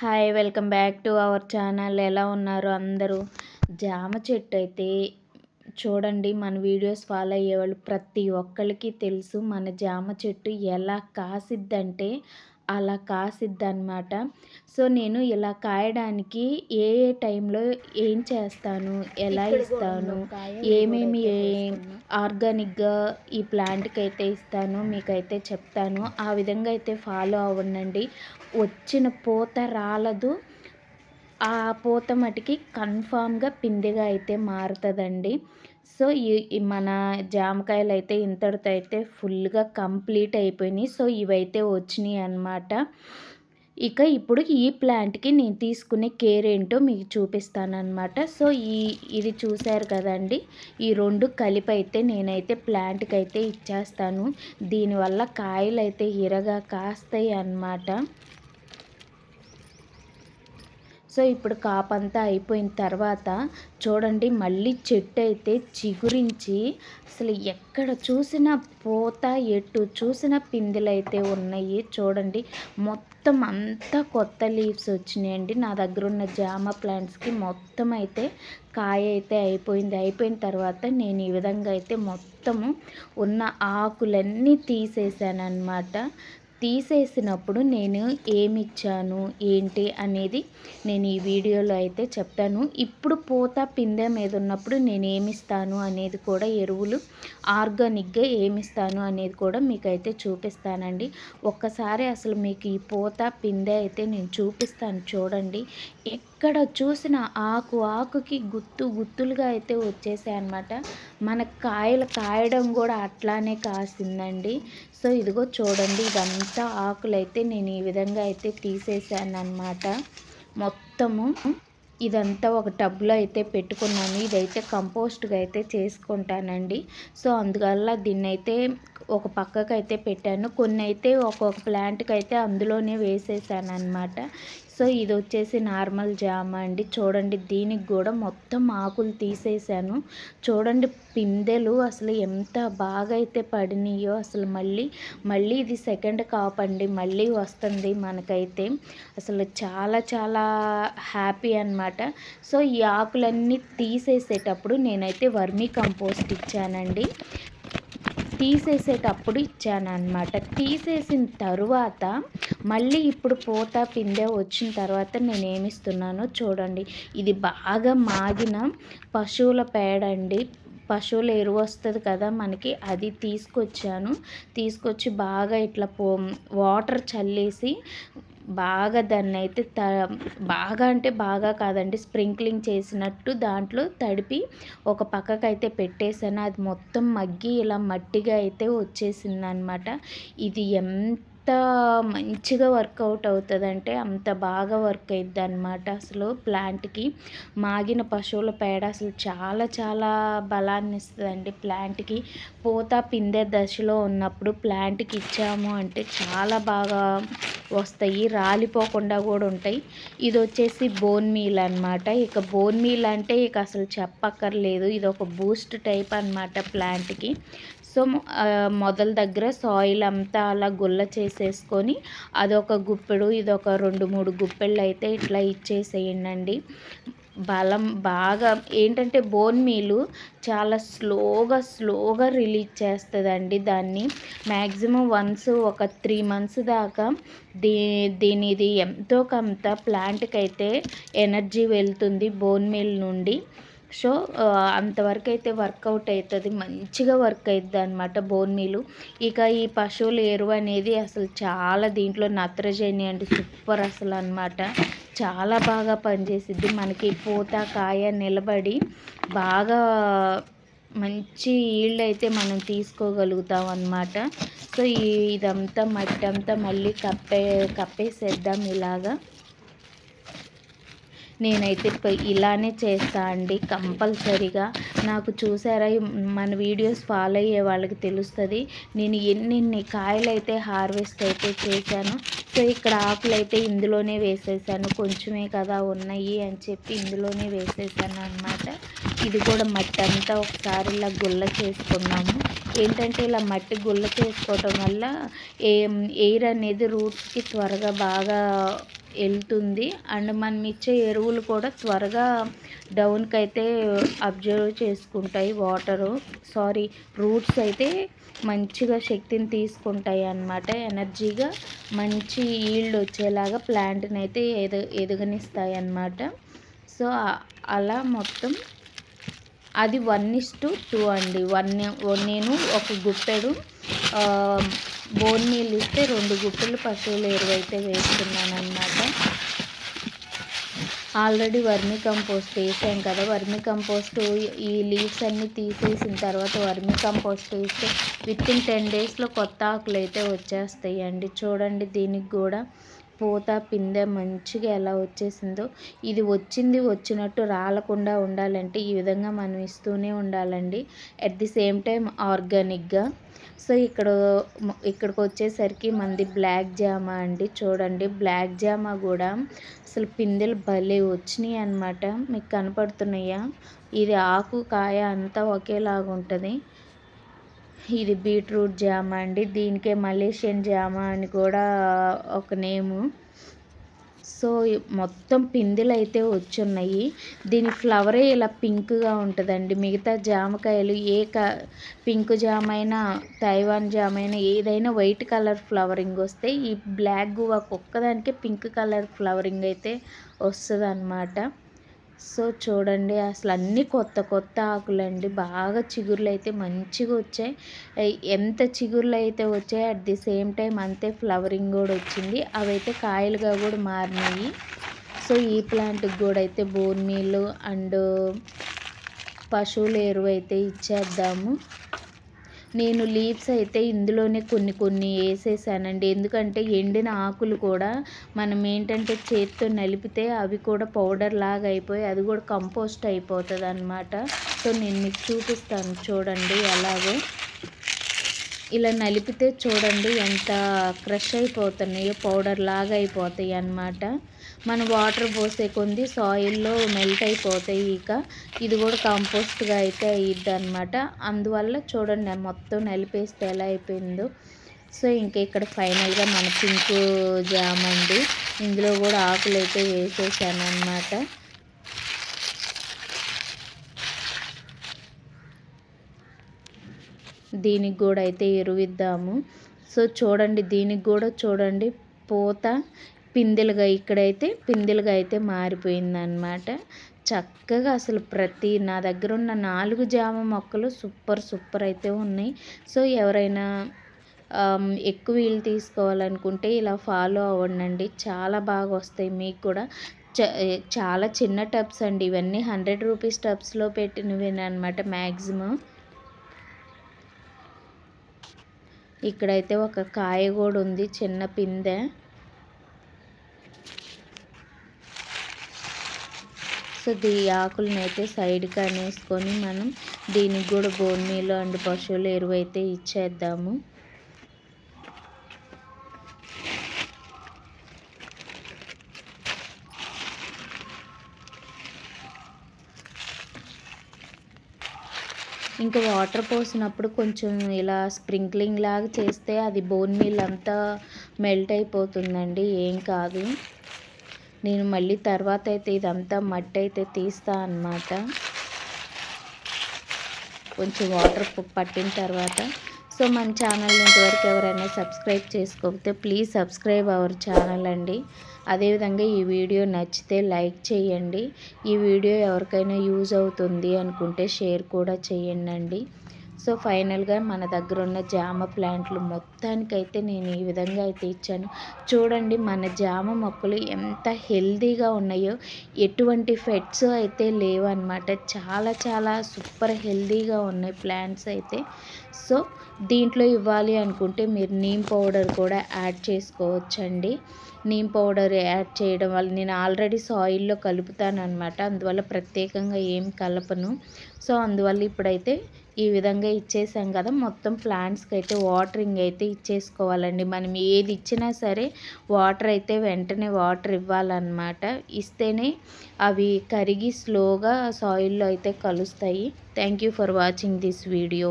Hi welcome back to our channel. ఎలా ఉన్నారు అందరూ? జామ చెట్టు అయితే చూడండి మన వీడియోస్ ఫాలో అయ్యేవాళ్ళు ప్రతి ఒక్కరికి తెలుసు. మన జామ చెట్టు ఎలా కాసిద్దంటే అలా కాసిద్ది అనమాట సో నేను ఇలా కాయడానికి ఏ ఏ టైంలో ఏం చేస్తాను ఎలా ఇస్తాను ఏమేమి ఆర్గానిక్గా ఈ ప్లాంట్కి అయితే ఇస్తాను మీకైతే చెప్తాను. ఆ విధంగా అయితే ఫాలో అవ్వండి వచ్చిన పూత రాలదు. ఆ పూత మటుకి కన్ఫామ్గా పిండిగా అయితే మారుతుందండి. సో ఈ మన జామకాయలు అయితే ఇంతటితో అయితే ఫుల్గా కంప్లీట్ అయిపోయినాయి. సో ఇవైతే వచ్చినాయి అన్నమాట. ఇక ఇప్పుడు ఈ ప్లాంట్కి నేను తీసుకునే కేర్ ఏంటో మీకు చూపిస్తానమాట సో ఈ ఇది చూశారు కదండి. ఈ రెండు కలిపి అయితే నేనైతే ప్లాంట్కి అయితే ఇచ్చేస్తాను. దీనివల్ల కాయలు అయితే ఇరగా కాస్తాయి అన్నమాట. సో ఇప్పుడు కాపంతా అయిపోయిన తర్వాత చూడండి మళ్ళీ చెట్టు అయితే చిగురించి అసలు ఎక్కడ చూసినా పూత ఎటు చూసిన పిందెలు అయితే ఉన్నాయి. చూడండి మొత్తం అంతా కొత్త లీవ్స్ వచ్చినాయండి. నా దగ్గర ఉన్న జామ ప్లాంట్స్కి మొత్తం అయితే కాయ అయితే అయిపోయింది. అయిపోయిన తర్వాత నేను ఈ విధంగా అయితే మొత్తము ఉన్న ఆకులన్నీ తీసేసాను అనమాట తీసేసినప్పుడు నేను ఏమి ఇచ్చాను ఏంటి అనేది నేను ఈ వీడియోలో అయితే చెప్తాను. ఇప్పుడు పూత పిందె మీద ఉన్నప్పుడు నేను ఏమిస్తాను అనేది కూడా ఎరువులు ఆర్గానిక్గా ఏమిస్తాను అనేది కూడా మీకు అయితే చూపిస్తానండి. ఒక్కసారి అసలు మీకు ఈ పూత పిందె అయితే నేను చూపిస్తాను చూడండి. ఎక్కడ చూసిన ఆకు ఆకుకి గుత్తు గుత్తులుగా అయితే వచ్చేసాయి అనమాట మన కాయలు కాయడం కూడా అట్లానే కాసిందండి. సో ఇదిగో చూడండి ఇదంతా ఆకులు అయితే నేను ఈ విధంగా అయితే తీసేసాను అనమాట మొత్తము ఇదంతా ఒక టబ్లో అయితే పెట్టుకున్నాను. ఇదైతే కంపోస్ట్గా అయితే చేసుకుంటానండి. సో అందువల్ల దీన్ని అయితే ఒక పక్కకు అయితే పెట్టాను. కొన్ని అయితే ఒక్కొక్క ప్లాంట్కి అయితే అందులోనే వేసేసాను అనమాట సో ఇది వచ్చేసి నార్మల్ జామ అండి. చూడండి దీనికి కూడా మొత్తం ఆకులు తీసేసాను. చూడండి పిందెలు అసలు ఎంత బాగా అయితే పడినాయో అసలు మళ్ళీ మళ్ళీ ఇది సెకండ్ కాప్ అండి. మళ్ళీ వస్తుంది మనకైతే. అసలు చాలా చాలా హ్యాపీ అనమాట సో ఈ ఆకులన్నీ తీసేసేటప్పుడు నేనైతే వర్మీ కంపోస్ట్ ఇచ్చానండి. తీసేసేటప్పుడు ఇచ్చాను అనమాట తీసేసిన తరువాత మళ్ళీ ఇప్పుడు పూత పిందె వచ్చిన తర్వాత నేను ఏమిస్తున్నానో చూడండి. ఇది బాగా మాగిన పశువుల పేడ అండి పశువుల ఎరువు వస్తుంది కదా మనకి అది తీసుకొచ్చాను. తీసుకొచ్చి బాగా ఇట్లా పో వాటర్ చల్లేసి బాగా దాన్ని అయితే త బాగా అంటే బాగా కాదండి స్ప్రింక్లింగ్ చేసినట్టు దాంట్లో తడిపి ఒక పక్కకు అయితే పెట్టేసాను అది మొత్తం మగ్గి ఇలా మట్టిగా అయితే వచ్చేసింది అనమాట ఇది ఎంత మంచిగా వర్కౌట్ అవుతుందంటే అంత బాగా వర్క్ అవుతుంది అనమాట అసలు ప్లాంట్కి. మాగిన పశువుల పేడ అసలు చాలా చాలా బలాన్ని ఇస్తుందండి ప్లాంట్కి. పూత పిందె దశలో ఉన్నప్పుడు ప్లాంట్కి ఇచ్చాము అంటే చాలా బాగా వస్తాయి రాలిపోకుండా కూడా ఉంటాయి. ఇది వచ్చేసి బోన్ మీల్ అనమాట ఇక బోన్ మీల్ అంటే ఇక అసలు చెప్పక్కర్లేదు. ఇది ఒక బూస్ట్ టైప్ అనమాట ప్లాంట్కి. సో మొదల దగ్గర సాయిల్ అంతా అలా గుల్ల చేసేసుకొని అదొక గుప్పెడు ఇదొక రెండు మూడు గుప్పెళ్ళు అయితే ఇట్లా ఇచ్చేసేయండి బలం బాగా ఏంటంటే బోన్ మీలు చాలా స్లోగా స్లోగా రిలీజ్ చేస్తుందండి దాన్ని. మ్యాక్సిమం వన్స్ ఒక త్రీ మంత్స్ దాకా దీ దీనిది ఎంతో కొంత ప్లాంట్కి అయితే ఎనర్జీ వెళ్తుంది బోన్ మీల్ నుండి. సో అంతవరకు అయితే వర్కౌట్ అవుతుంది మంచిగా వర్క్ అవుతుంది అనమాట బోన్ మీలు. ఇక ఈ పశువుల ఎరువు అనేది అసలు చాలా దీంట్లో నత్రజని అంటే సూపర్ అసలు అనమాట చాలా బాగా పనిచేసిద్ది. మనకి పూత కాయ నిలబడి బాగా మంచి ఈల్డ్ అయితే మనం తీసుకోగలుగుతాం అనమాట సో ఇదంతా మట్టి అంతా మళ్ళీ కప్పే కప్పేసేద్దాం ఇలాగా. నేనైతే ఇలానే చేస్తా అండి కంపల్సరీగా. నాకు చూసారా మన వీడియోస్ ఫాలో అయ్యే వాళ్ళకి తెలుస్తుంది. నేను ఎన్నెన్ని కాయలు అయితే హార్వెస్ట్ అయితే చేశాను. సో ఇక్కడ ఆకులు అయితే ఇందులోనే వేసేసాను. కొంచెమే కదా ఉన్నాయి అని చెప్పి ఇందులోనే వేసేసాను అనమాట ఇది కూడా మట్టి అంతా ఒకసారి ఇలా గుల్ల చేసుకున్నాము. ఏంటంటే ఇలా మట్టి గుల్ల చేసుకోవటం వల్ల ఎయిర్ అనేది రూట్స్కి త్వరగా బాగా వెళ్తుంది. అండ్ మనం ఇచ్చే ఎరువులు కూడా త్వరగా డౌన్కి అయితే అబ్జర్వ్ చేసుకుంటాయి వాటరు. సారీ రూట్స్ అయితే మంచిగా శక్తిని తీసుకుంటాయి అన్నమాట. ఎనర్జీగా మంచి ఈల్డ్ వచ్చేలాగా ప్లాంట్ని అయితే ఎద ఎదగనిస్తాయి అన్నమాట. సో అలా మొత్తం అది వన్ ఇస్ టు టూ అండి. వన్ నేను ఒక గుప్పెడు బోన్ నీళ్ళు ఇస్తే రెండు గుప్పెలు పశువుల ఎరువు అయితే వేస్తున్నాను అన్నమాట ఆల్రెడీ వర్మి కంపోస్ట్ వేసాం కదా. వర్మి కంపోస్ట్ ఈ లీవ్స్ అన్నీ తీసేసిన తర్వాత వర్మి కంపోస్ట్ వేస్తే విత్ ఇన్ టెన్ డేస్లో కొత్త ఆకులు అయితే వచ్చేస్తాయి అండి చూడండి దీనికి కూడా పూత పిందె మంచిగా ఎలా వచ్చేసిందో ఇది వచ్చింది వచ్చినట్టు రాలకుండా ఉండాలంటే ఈ విధంగా మనం ఇస్తూనే ఉండాలండి. అట్ ది సేమ్ టైం ఆర్గానిక్గా సో ఇక్కడ ఇక్కడికి వచ్చేసరికి మంది బ్లాక్ జామా అండి. చూడండి బ్లాక్ జామా కూడా అసలు పిందెలు భలే వచ్చినాయి అనమాట మీకు కనపడుతున్నాయా? ఇది ఆకు కాయ అంతా ఒకేలాగా ఉంటుంది ఇది బీట్రూట్ జామ అండి. దీనికే మలేషియన్ జామ అని కూడా ఒక నేము. సో మొత్తం పిందెలు అయితే వచ్చున్నాయి. దీని ఫ్లవరే ఇలా పింక్గా ఉంటుందండి. మిగతా జామకాయలు ఏ క పింక్ జామ అయినా తైవాన్ జామ అయినా ఏదైనా వైట్ కలర్ ఫ్లవరింగ్ వస్తే ఈ బ్లాక్ గువా ఒక్కదానికే పింక్ కలర్ ఫ్లవరింగ్ అయితే వస్తుంది అన్నమాట సో చూడండి అసలు అన్నీ కొత్త కొత్త ఆకులండి. బాగా చిగుర్లు అయితే మంచిగా వచ్చాయి. ఎంత చిగుర్లు అయితే వచ్చాయి అట్ ది సేమ్ టైం అంతే ఫ్లవరింగ్ కూడా వచ్చింది. అవైతే కాయలుగా కూడా మారినాయి. సో ఈ ప్లాంట్కి కూడా అయితే బోన్ మీల్ అండ్ పశువుల ఎరువు అయితే ఇచ్చేద్దాము. నేను లీవ్స్ అయితే ఇందులోనే కొన్ని కొన్ని వేసేసానండి. ఎందుకంటే ఎండిన ఆకులు కూడా మనం ఏంటంటే చేతితో నలిపితే అవి కూడా పౌడర్ లాగా అయిపోయి అది కూడా కంపోస్ట్ అయిపోతుంది అనమాట సో నేను మీకు చూపిస్తాను చూడండి ఎలాగో ఇలా నలిపితే చూడండి ఎంత క్రష్ అయిపోతున్నాయో పౌడర్ లాగా అయిపోతాయి అన్నమాట మనం వాటర్ పోసే కొంది సాయిల్లో మెల్ట్ అయిపోతాయి ఇక. ఇది కూడా కంపోస్ట్గా అయితే అయ్యిద్ది అనమాట అందువల్ల చూడండి మొత్తం నలిపేస్తే ఎలా అయిపోయిందో. సో ఇంకా ఇక్కడ ఫైనల్గా మన పింక్ జామ్ అండి. ఇందులో కూడా ఆకులు అయితే వేసేసాను అనమాట దీనికి కూడా అయితే ఎరువిద్దాము. సో చూడండి దీనికి కూడా చూడండి పూత పిందెలుగా ఇక్కడైతే పిందెలుగా అయితే మారిపోయిందనమాట చక్కగా అసలు ప్రతి నా దగ్గర ఉన్న నాలుగు జామ మొక్కలు సూపర్ సూపర్ అయితే ఉన్నాయి. సో ఎవరైనా ఎక్కువ వీలు తీసుకోవాలనుకుంటే ఇలా ఫాలో అవ్వండి చాలా బాగా వస్తాయి మీకు కూడా. చాలా చిన్న టబ్స్ అండి. ఇవన్నీ హండ్రెడ్ రూపీస్ టబ్స్లో పెట్టినవి మ్యాక్సిమం ఇక్కడైతే ఒక కాయ కూడా ఉంది చిన్న పిందె. సో దీ ఆకులను అయితే సైడ్కి అనేసుకొని మనం దీనికి కూడా బోన్ మీలు అండ్ పశువుల ఎరువు అయితే ఇచ్చేద్దాము. ఇంకా వాటర్ పోసినప్పుడు కొంచెం ఇలా స్ప్రింక్లింగ్ లాగా చేస్తే అది బోన్ మీల్ అంతా మెల్ట్ అయిపోతుందండి. ఏం కాదు. నేను మళ్ళీ తర్వాత అయితే ఇదంతా మట్టి అయితే తీస్తా అన్నమాట. కొంచెం వాటర్ పట్టిన తర్వాత. సో మన ఛానల్ ఇంతవరకు ఎవరైనా సబ్స్క్రైబ్ చేసుకోకపోతే ప్లీజ్ సబ్స్క్రైబ్ అవర్ ఛానల్ అండి. అదేవిధంగా ఈ వీడియో నచ్చితే లైక్ చేయండి. ఈ వీడియో ఎవరికైనా యూజ్ అవుతుంది అనుకుంటే షేర్ కూడా చేయండి సో ఫైనల్గా మన దగ్గర ఉన్న జామ ప్లాంట్లు మొత్తానికైతే నేను ఈ విధంగా అయితే ఇచ్చాను. చూడండి మన జామ మొక్కలు ఎంత హెల్దీగా ఉన్నాయో ఎటువంటి ఫెట్స్ అయితే లేవన్నమాట. చాలా చాలా సూపర్ హెల్దీగా ఉన్నాయి ప్లాంట్స్ అయితే. సో దీంట్లో ఇవ్వాలి అనుకుంటే మీరు నీమ్ పౌడర్ కూడా యాడ్ చేసుకోవచ్చండి. నీమ్ పౌడర్ యాడ్ చేయడం వల్ల నేను ఆల్రెడీ సాయిల్లో కలుపుతాను అనమాట అందువల్ల ప్రత్యేకంగా ఏం కలపను. సో అందువల్ల ఇప్పుడైతే ఈ విధంగా ఇచ్చేసాం కదా. మొత్తం ప్లాంట్స్కి అయితే వాటరింగ్ అయితే ఇచ్చేసుకోవాలండి. మనం ఏది ఇచ్చినా సరే వాటర్ అయితే వెంటనే వాటర్ ఇవ్వాలన్నమాట. ఇస్తేనే అవి కరిగి స్లోగా సాయిల్లో అయితే కలుస్తాయి. Thank you for watching this video.